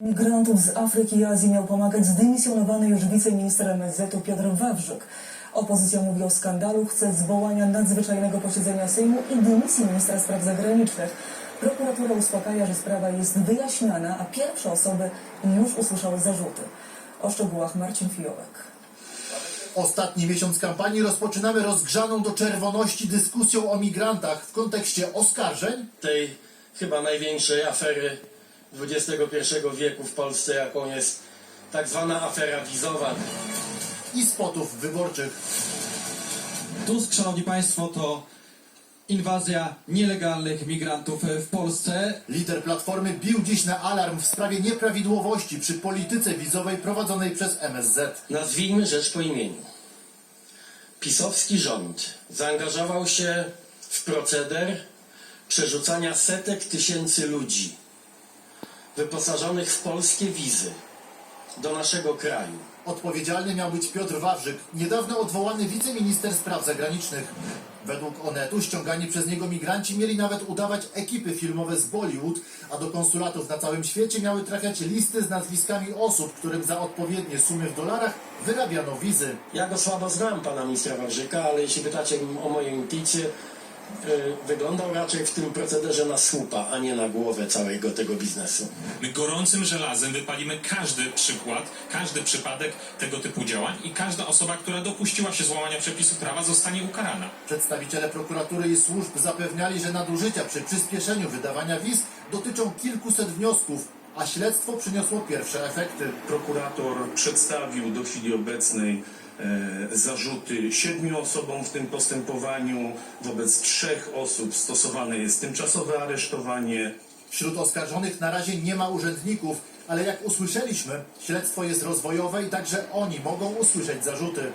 Migrantów z Afryki i Azji miał pomagać zdymisjonowany już wiceminister MSZ-u Piotr Wawrzyk. Opozycja mówi o skandalu, chce zwołania nadzwyczajnego posiedzenia Sejmu i dymisji ministra spraw zagranicznych. Prokuratura uspokaja, że sprawa jest wyjaśniana, a pierwsze osoby już usłyszały zarzuty. O szczegółach Marcin Fiołek. Ostatni miesiąc kampanii rozpoczynamy rozgrzaną do czerwoności dyskusją o migrantach w kontekście oskarżeń tej chyba największej afery XXI wieku w Polsce, jaką jest tak zwana afera wizowa. i spotów wyborczych. Tusk, szanowni państwo, to inwazja nielegalnych migrantów w Polsce. Lider Platformy bił dziś na alarm w sprawie nieprawidłowości przy polityce wizowej prowadzonej przez MSZ. Nazwijmy rzecz po imieniu. Pisowski rząd zaangażował się w proceder przerzucania setek tysięcy ludzi wyposażonych w polskie wizy do naszego kraju. Odpowiedzialny miał być Piotr Wawrzyk, niedawno odwołany wiceminister spraw zagranicznych. Według Onetu ściągani przez niego migranci mieli nawet udawać ekipy filmowe z Bollywood, a do konsulatów na całym świecie miały trafiać listy z nazwiskami osób, którym za odpowiednie sumy w dolarach wyrabiano wizy. Ja go słabo znam, pana ministra Wawrzyka, ale jeśli pytacie o moją intuicję, wyglądał raczej w tym procederze na słupa, a nie na głowę całego tego biznesu. My gorącym żelazem wypalimy każdy przykład, każdy przypadek tego typu działań i każda osoba, która dopuściła się złamania przepisów prawa zostanie ukarana. Przedstawiciele prokuratury i służb zapewniali, że nadużycia przy przyspieszeniu wydawania wiz dotyczą kilkuset wniosków, a śledztwo przyniosło pierwsze efekty. Prokurator przedstawił do chwili obecnej e, zarzuty siedmiu osobom w tym postępowaniu. Wobec trzech osób stosowane jest tymczasowe aresztowanie. Wśród oskarżonych na razie nie ma urzędników, ale jak usłyszeliśmy, śledztwo jest rozwojowe i także oni mogą usłyszeć zarzuty.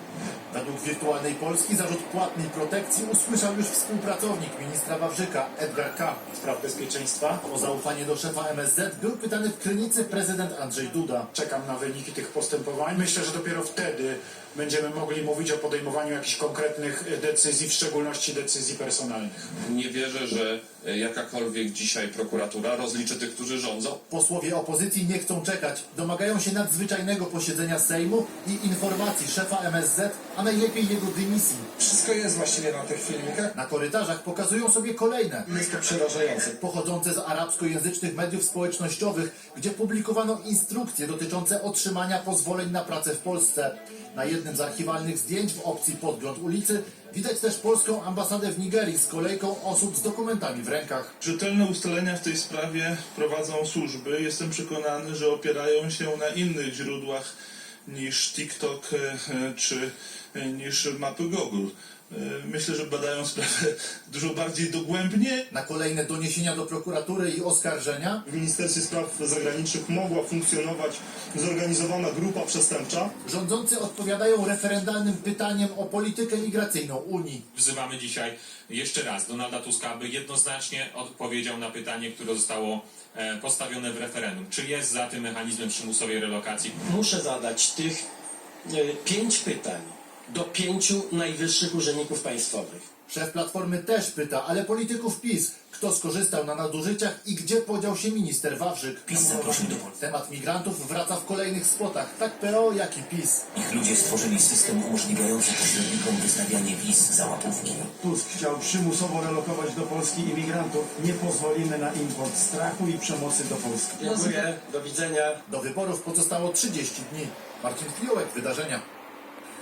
Według Wirtualnej Polski zarzut płatnej protekcji usłyszał już współpracownik ministra Wawrzyka, Edgar K. spraw bezpieczeństwa. O zaufanie do szefa MSZ był pytany w Krynicy prezydent Andrzej Duda. Czekam na wyniki tych postępowań. Myślę, że dopiero wtedy będziemy mogli mówić o podejmowaniu jakichś konkretnych decyzji, w szczególności decyzji personalnych. Nie wierzę, że e, jakakolwiek dzisiaj prokuratura rozliczy tych, którzy rządzą. Posłowie opozycji nie chcą czekać. Domagają się nadzwyczajnego posiedzenia Sejmu i informacji szefa MSZ, a najlepiej jego dymisji. Wszystko jest właściwie na tych filmikach. Na korytarzach pokazują sobie kolejne. Jest to przerażające. pochodzące z arabskojęzycznych mediów społecznościowych, gdzie publikowano instrukcje dotyczące otrzymania pozwoleń na pracę w Polsce. Na jednym z archiwalnych zdjęć w opcji podgląd ulicy widać też polską ambasadę w Nigerii z kolejką osób z dokumentami w rękach. Rzetelne ustalenia w tej sprawie prowadzą służby. Jestem przekonany, że opierają się na innych źródłach niż TikTok e, e, czy e, niż mapy Google. E, Myślę, że badają sprawę dużo bardziej dogłębnie Na kolejne doniesienia do prokuratury i oskarżenia W Ministerstwie Spraw Zagranicznych mogła funkcjonować zorganizowana grupa przestępcza. rządzący odpowiadają referendalnym pytaniem o politykę migracyjną Unii. Wzywamy dzisiaj jeszcze raz Donalda Tuska, aby jednoznacznie odpowiedział na pytanie, które zostało e, postawione w referendum. Czy jest za tym mechanizmem przymusowej relokacji? Muszę zadać tych y, pięć pytań do pięciu najwyższych urzędników państwowych. Szef Platformy też pyta, ale polityków PiS, kto skorzystał na nadużyciach i gdzie podział się minister Wawrzyk. PiS zaprosił do Polski. Temat migrantów wraca w kolejnych spotach, tak PO jak i PiS. Ich ludzie stworzyli system umożliwiający pośrednikom wystawianie wiz za łapówki. Tusk chciał przymusowo relokować do Polski imigrantów. Nie pozwolimy na import strachu i przemocy do Polski. Dziękuję, do widzenia. Do wyborów pozostało 30 dni. Marcin Fiołek, Wydarzenia.